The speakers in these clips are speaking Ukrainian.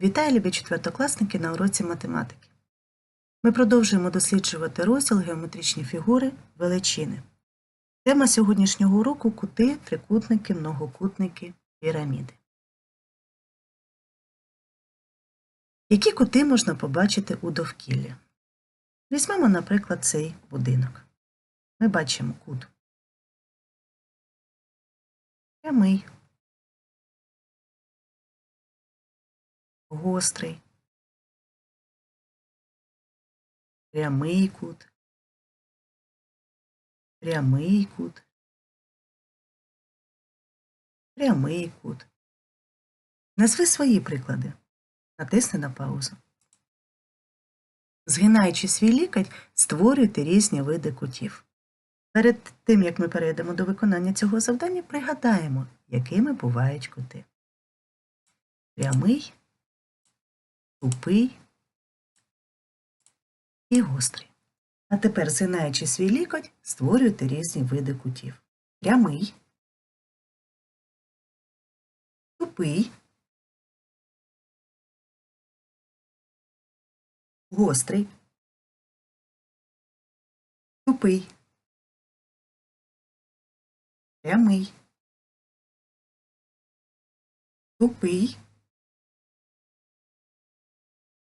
Вітаю, любі четвертокласники на уроці математики. Ми продовжуємо досліджувати розділ геометричні фігури величини. Тема сьогоднішнього уроку кути, трикутники, многокутники, піраміди. Які кути можна побачити у довкіллі? Візьмемо, наприклад, цей будинок. Ми бачимо кут. Прямий. Гострий, прямий кут, прямий кут, прямий кут. Назви свої приклади. Натисни на паузу. Згинаючи свій лікоть, створюйте різні види кутів. Перед тим, як ми перейдемо до виконання цього завдання, пригадаємо, якими бувають кути. Прямий тупий і гострий. А тепер, згинаючи свій лікоть, створюйте різні види кутів. Прямий, тупий, гострий, тупий, прямий, тупий.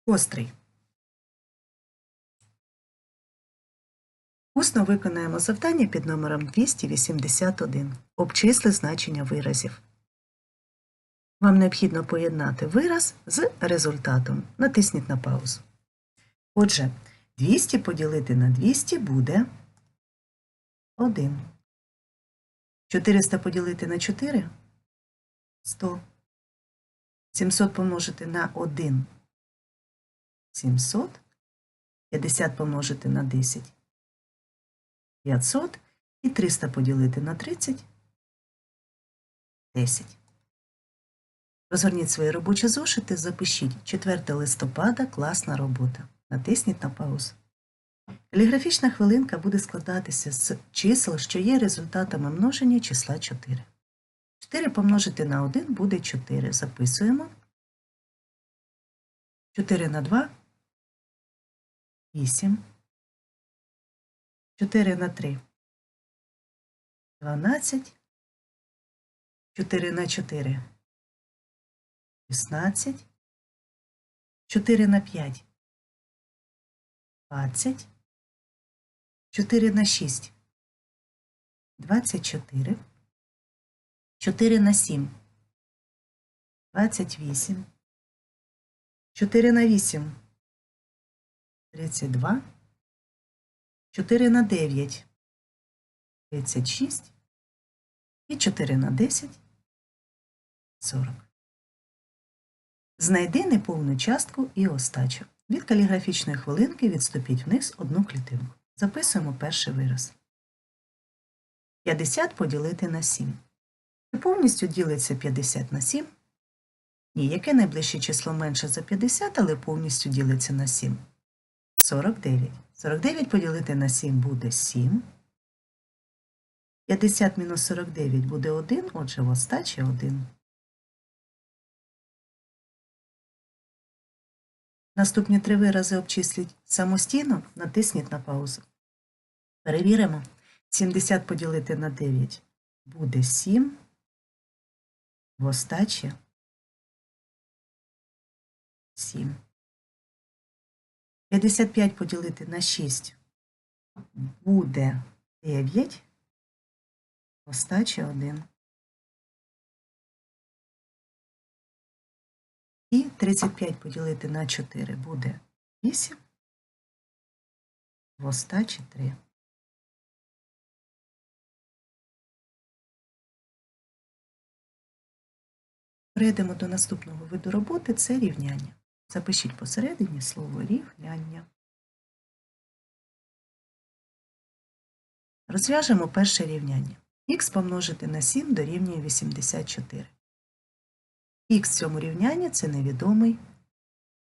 Гострий. Усно виконаємо завдання під номером 281. Обчисли значення виразів. Вам необхідно поєднати вираз з результатом. Натисніть на паузу. Отже, 200 поділити на 200 буде 1. 400 поділити на 4 100. 700 помножити на 1 700. 50 помножити на 10 500 і 300 поділити на 30 10. Розгорніть свої робочі зошити, запишіть 4 листопада класна робота. Натисніть на паузу. Каліграфічна хвилинка буде складатися з чисел, що є результатами множення числа 4. 4 помножити на 1 буде 4. Записуємо. 4 на 2 8. 4 на 3 12. 4 на 4 16. 4 на 5 20. 4 на 6 24. 4 на 7 28. 4 на 8 32. 4 на 9 36. І 4 на 10 40. Знайди неповну частку і остачу. Від каліграфічної хвилинки відступіть вниз одну клітинку. Записуємо перший вираз. 50 поділити на 7. Чи повністю ділиться 50 на 7? Ні, яке найближче число менше за 50, але повністю ділиться на 7? 49. 49 поділити на 7 буде 7. 50 мінус 49 буде 1, отже, в остачі 1. Наступні три вирази обчисліть самостійно, натисніть на паузу. Перевіримо. 70 поділити на 9 буде 7. В остачі 7. 55 поділити на 6 буде 9. Остачі 1. І 35 поділити на 4 буде 8. В остачі 3. Перейдемо до наступного виду роботи це рівняння. Запишіть посередині слово рівняння. Розв'яжемо перше рівняння. Х помножити на 7 дорівнює 84. Х в цьому рівнянні це невідомий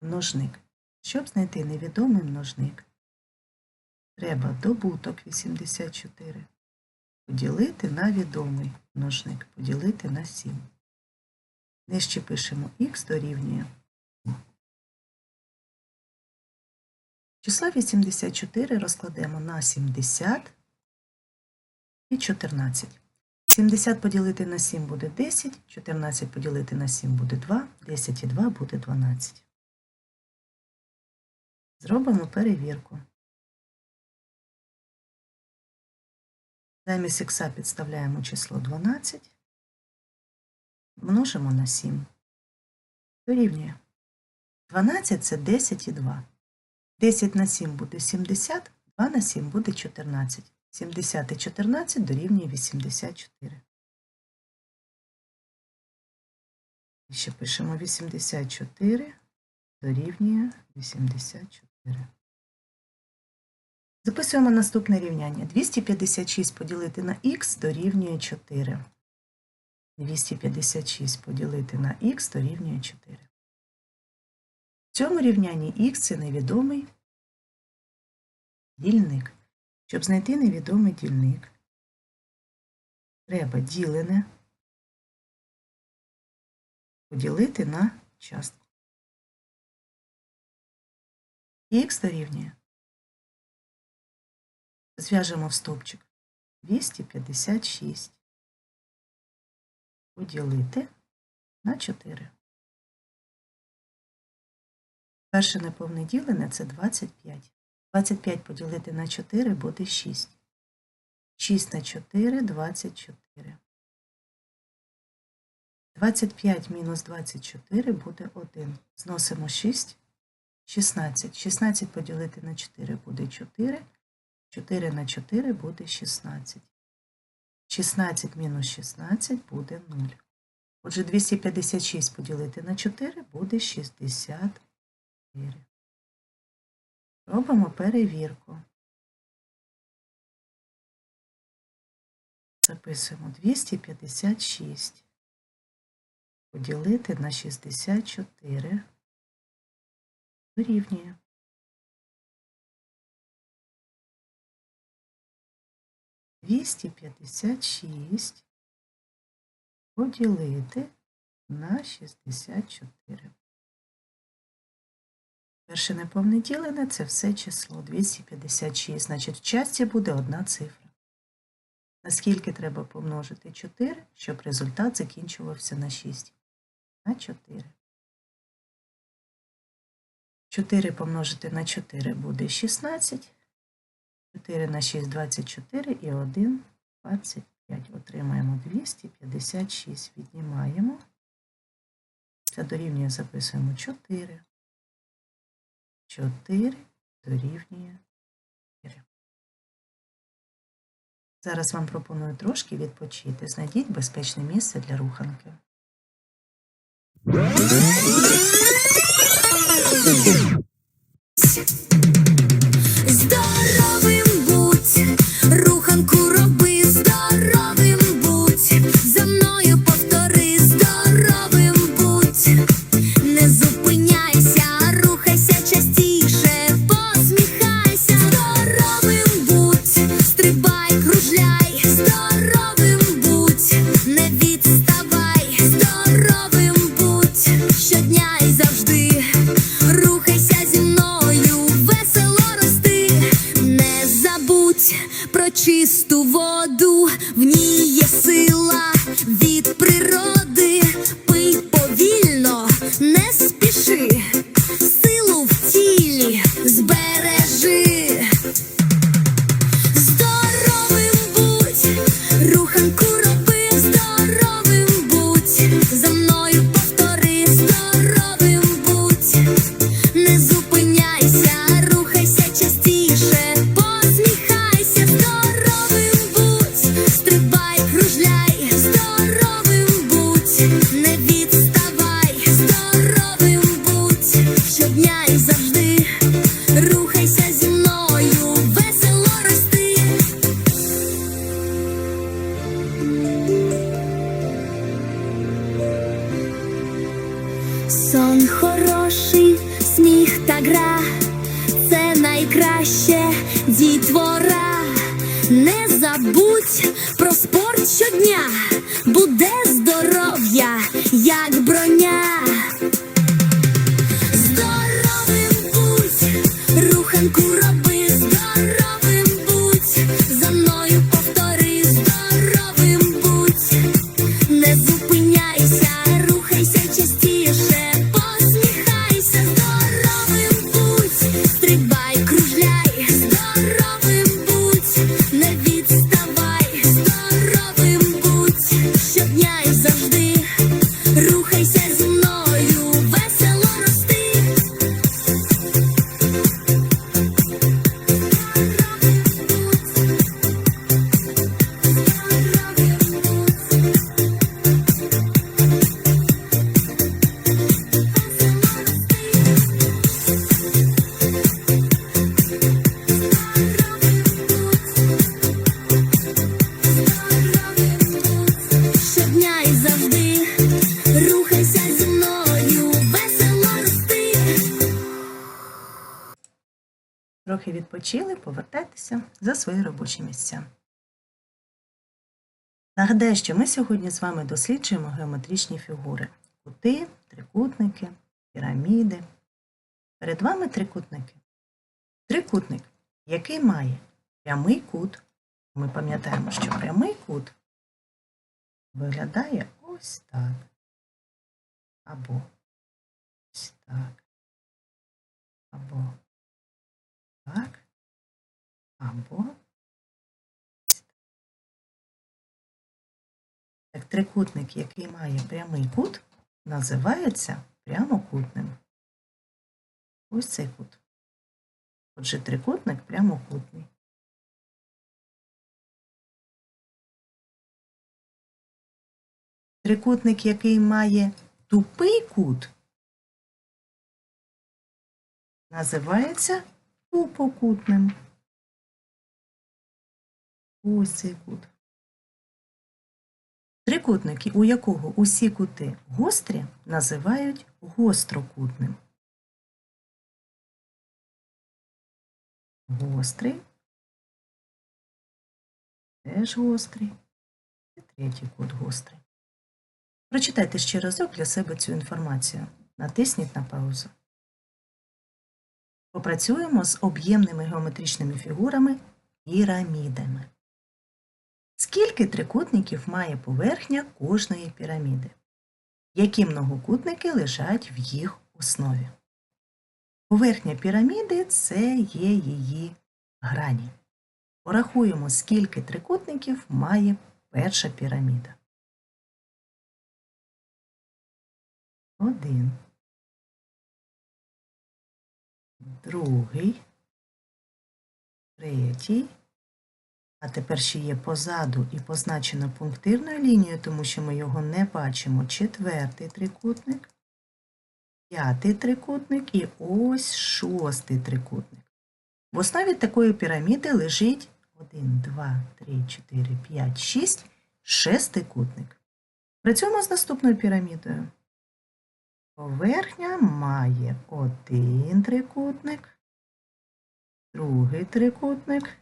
множник. Щоб знайти невідомий множник, треба добуток 84 поділити на відомий множник, поділити на 7. Нижче пишемо х дорівнює Число 84 розкладемо на 70 і 14. 70 поділити на 7 буде 10, 14 поділити на 7 буде 2, 10 і 2 буде 12. Зробимо перевірку. Замість х підставляємо число 12, множимо на 7. Дорівнює. 12 це 10 і 2. 10 на 7 буде 70, 2 на 7 буде 14. 70 і 14 дорівнює 84. І ще пишемо 84 дорівнює 84. Записуємо наступне рівняння. 256 поділити на х дорівнює 4. 256 поділити на х дорівнює 4. В цьому рівнянні х це невідомий дільник. Щоб знайти невідомий дільник, треба ділене поділити на частку. Х дорівнює. Зв'яжемо в стовпчик 256 поділити на 4. Перше неповне ділене це 25. 25 поділити на 4 буде 6. 6 на 4 – 24. 25 мінус 24 буде 1. Зносимо 6. 16. 16 поділити на 4 буде 4. 4 на 4 буде 16. 16 мінус 16 буде 0. Отже, 256 поділити на 4 буде 64. Робимо перевірку. Записуємо 256. Поділити на 64 дорівнює. Двісті п'ятдесят шість поділити на шістдесят чотири. Перше неповне ділене – це все число 256. Значить, в часті буде одна цифра. Наскільки треба помножити 4, щоб результат закінчувався на 6? На 4. 4 помножити на 4 буде 16. 4 на 6 – 24 і 1 – 25. Отримаємо 256. Віднімаємо. Це дорівнює записуємо 4. 4 дорівнює 4. Зараз вам пропоную трошки відпочити. Знайдіть безпечне місце для руханки. Сон хороший, сміх та гра, це найкраще дітвора. Не забудь про спорт щодня, буде Трохи відпочили, повертайтеся за свої робочі місця. Нагадаю, що ми сьогодні з вами досліджуємо геометричні фігури: кути, трикутники, піраміди. Перед вами трикутники. Трикутник, який має прямий кут. Ми пам'ятаємо, що прямий кут виглядає ось так. Або ось так. Або так. Або так. Трикутник, який має прямий кут, називається прямокутним. Ось цей кут. Отже, трикутник прямокутний. Трикутник, який має тупий кут, називається тупокутним. Ось цей кут. Трикутники, у якого усі кути гострі, називають гострокутним. Гострий. Теж гострий. І третій кут гострий. Прочитайте ще разок для себе цю інформацію. Натисніть на паузу. Попрацюємо з об'ємними геометричними фігурами пірамідами. Скільки трикутників має поверхня кожної піраміди? Які многокутники лежать в їх основі? Поверхня піраміди це є її грані. Порахуємо, скільки трикутників має перша піраміда. Один. Другий. Третій. А тепер ще є позаду і позначено пунктирною лінією, тому що ми його не бачимо. Четвертий трикутник, п'ятий трикутник і ось шостий трикутник. В основі такої піраміди лежить 1, 2, 3, 4, 5, 6, шестикутник. Працюємо з наступною пірамідою. Поверхня має один трикутник, другий трикутник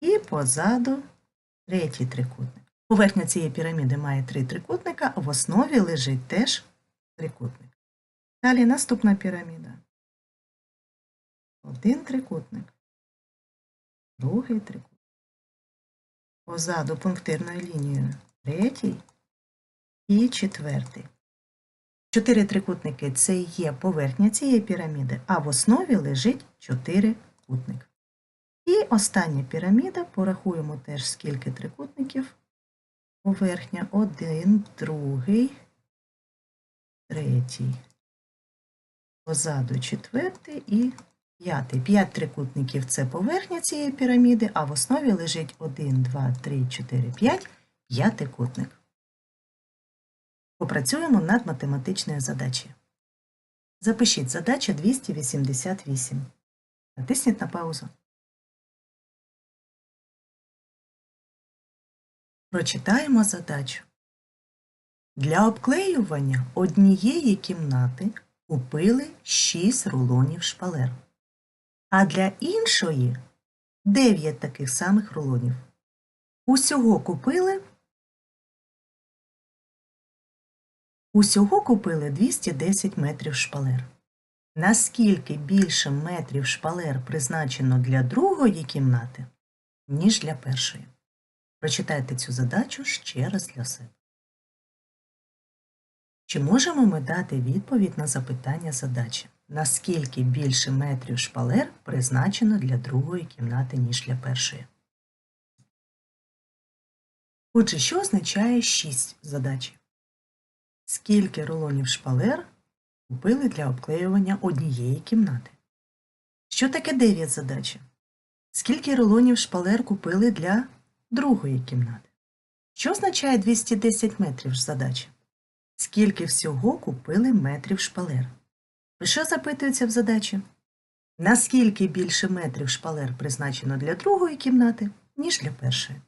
і позаду третій трикутник. Поверхня цієї піраміди має три трикутника, в основі лежить теж трикутник. Далі наступна піраміда. Один трикутник, другий трикутник. Позаду пунктирною лінією третій і четвертий. Чотири трикутники це є поверхня цієї піраміди, а в основі лежить чотири кутник. І остання піраміда, порахуємо теж скільки трикутників. Поверхня один, другий, третій. Позаду четвертий і п'ятий. П'ять трикутників це поверхня цієї піраміди, а в основі лежить 1, 2, 3, 4, 5, п'ятикутник. Попрацюємо над математичною задачею. Запишіть задача 288. Натисніть на паузу. Прочитаємо задачу. Для обклеювання однієї кімнати купили 6 рулонів шпалер, а для іншої 9 таких самих рулонів. Усього купили Усього купили 210 метрів шпалер. Наскільки більше метрів шпалер призначено для другої кімнати, ніж для першої? Прочитайте цю задачу ще раз для себе. Чи можемо ми дати відповідь на запитання задачі? Наскільки більше метрів шпалер призначено для другої кімнати, ніж для першої? Отже, що означає 6 задач? Скільки рулонів шпалер купили для обклеювання однієї кімнати. Що таке 9 задача? Скільки рулонів шпалер купили для другої кімнати? Що означає 210 метрів задача? Скільки всього купили метрів шпалер? Про що запитується в задачі? Наскільки більше метрів шпалер призначено для другої кімнати, ніж для першої?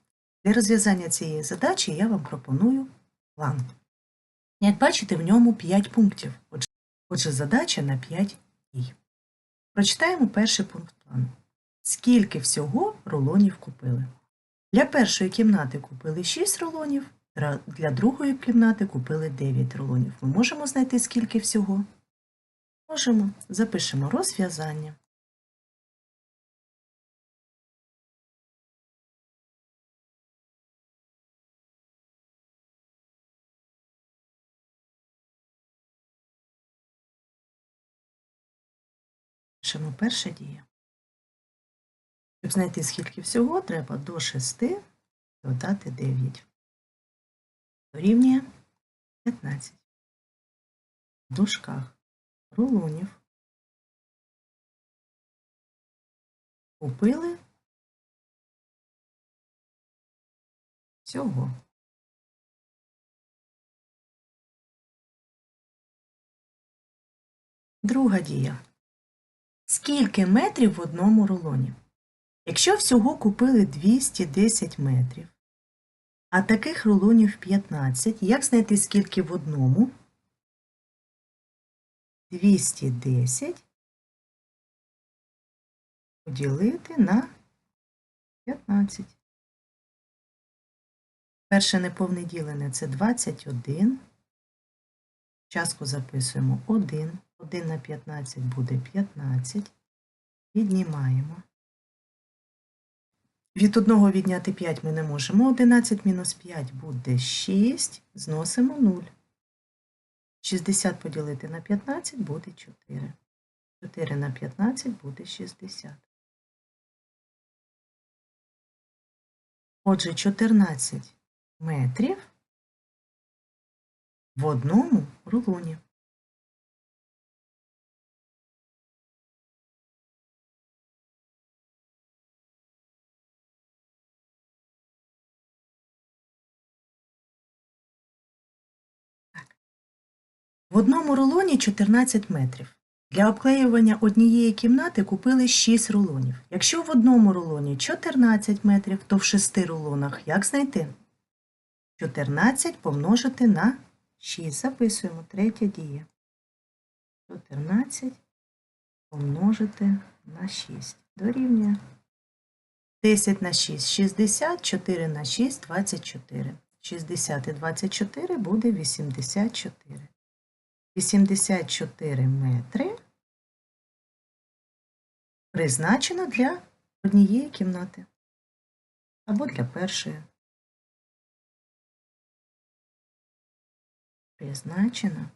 Для розв'язання цієї задачі я вам пропоную план. Як бачите, в ньому 5 пунктів. Отже, задача на 5 дій. Прочитаємо перший пункт плану. Скільки всього рулонів купили? Для першої кімнати купили 6 рулонів, для другої кімнати купили 9 рулонів. Ми можемо знайти скільки всього? Можемо. Запишемо розв'язання. Пишемо перша дія. Щоб знайти скільки всього, треба до 6 додати 9. Дорівнює 15. В дужках рулонів купили всього. Друга дія. Скільки метрів в одному рулоні? Якщо всього купили 210 метрів, а таких рулонів 15, як знайти скільки в одному? 210 поділити на 15. Перше неповне ділене це 21. Частку записуємо 1. 1 на 15 буде 15. Віднімаємо. Від 1 відняти 5 ми не можемо. 11 мінус 5 буде 6. Зносимо 0. 60 поділити на 15 буде 4. 4 на 15 буде 60. Отже, 14 метрів в одному рулоні. В одному рулоні 14 метрів. Для обклеювання однієї кімнати купили 6 рулонів. Якщо в одному рулоні 14 метрів, то в 6 рулонах як знайти? 14 помножити на 6. Записуємо третя дія. 14 помножити на 6. Дорівнює. 10 на 6 – 60, 4 на 6 – 24. 60 і 24 буде 84. 84 метри призначено для однієї кімнати або для першої. Призначено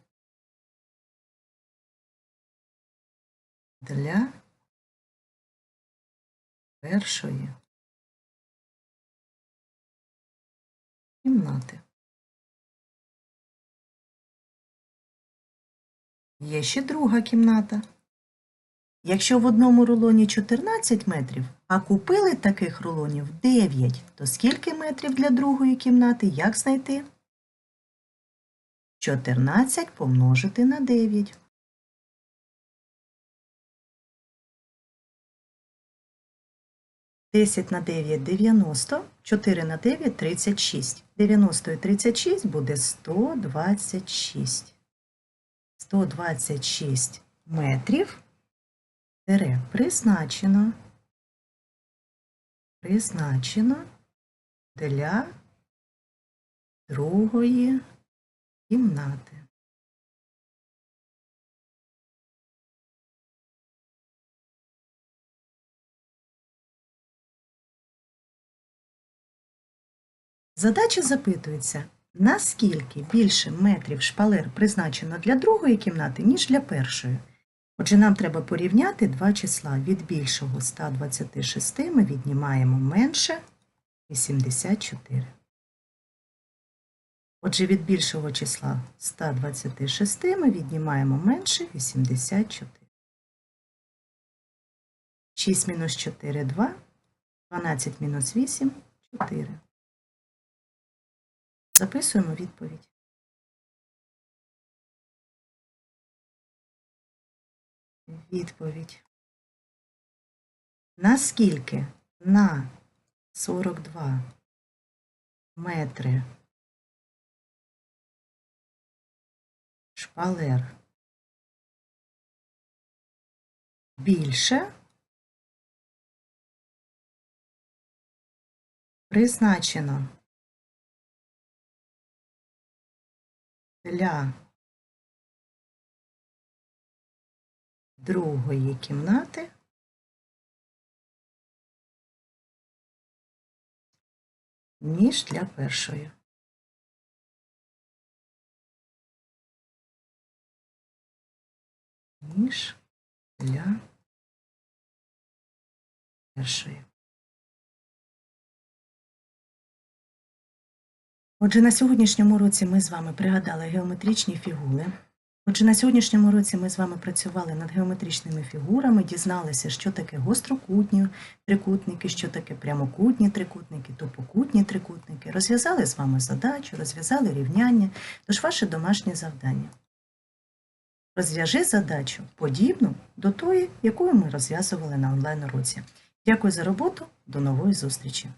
для першої кімнати. Є ще друга кімната. Якщо в одному рулоні 14 метрів, а купили таких рулонів 9, то скільки метрів для другої кімнати? Як знайти? 14 помножити на 9. Десять на 9 – 90, 4 на 9 – 36. 90 і 36 буде 126. 126 метрів. Тире призначено, призначено для другої кімнати. Задача запитується, наскільки більше метрів шпалер призначено для другої кімнати, ніж для першої. Отже, нам треба порівняти два числа. Від більшого 126 ми віднімаємо менше 84. Отже, від більшого числа 126 ми віднімаємо менше 84. 6 мінус 4 – 2. 12 мінус 8 – 4. Записуємо відповідь. Відповідь. Наскільки на 42 метри. Шпалер. Більше. Призначено для другої кімнати ніж для першої. Ніж для першої. Отже, на сьогоднішньому уроці ми з вами пригадали геометричні фігури. Отже, на сьогоднішньому уроці ми з вами працювали над геометричними фігурами, дізналися, що таке гострокутні трикутники, що таке прямокутні трикутники, топокутні трикутники. Розв'язали з вами задачу, розв'язали рівняння, тож ваше домашнє завдання. Розв'яжи задачу подібну до тої, яку ми розв'язували на онлайн-уроці. Дякую за роботу, до нової зустрічі!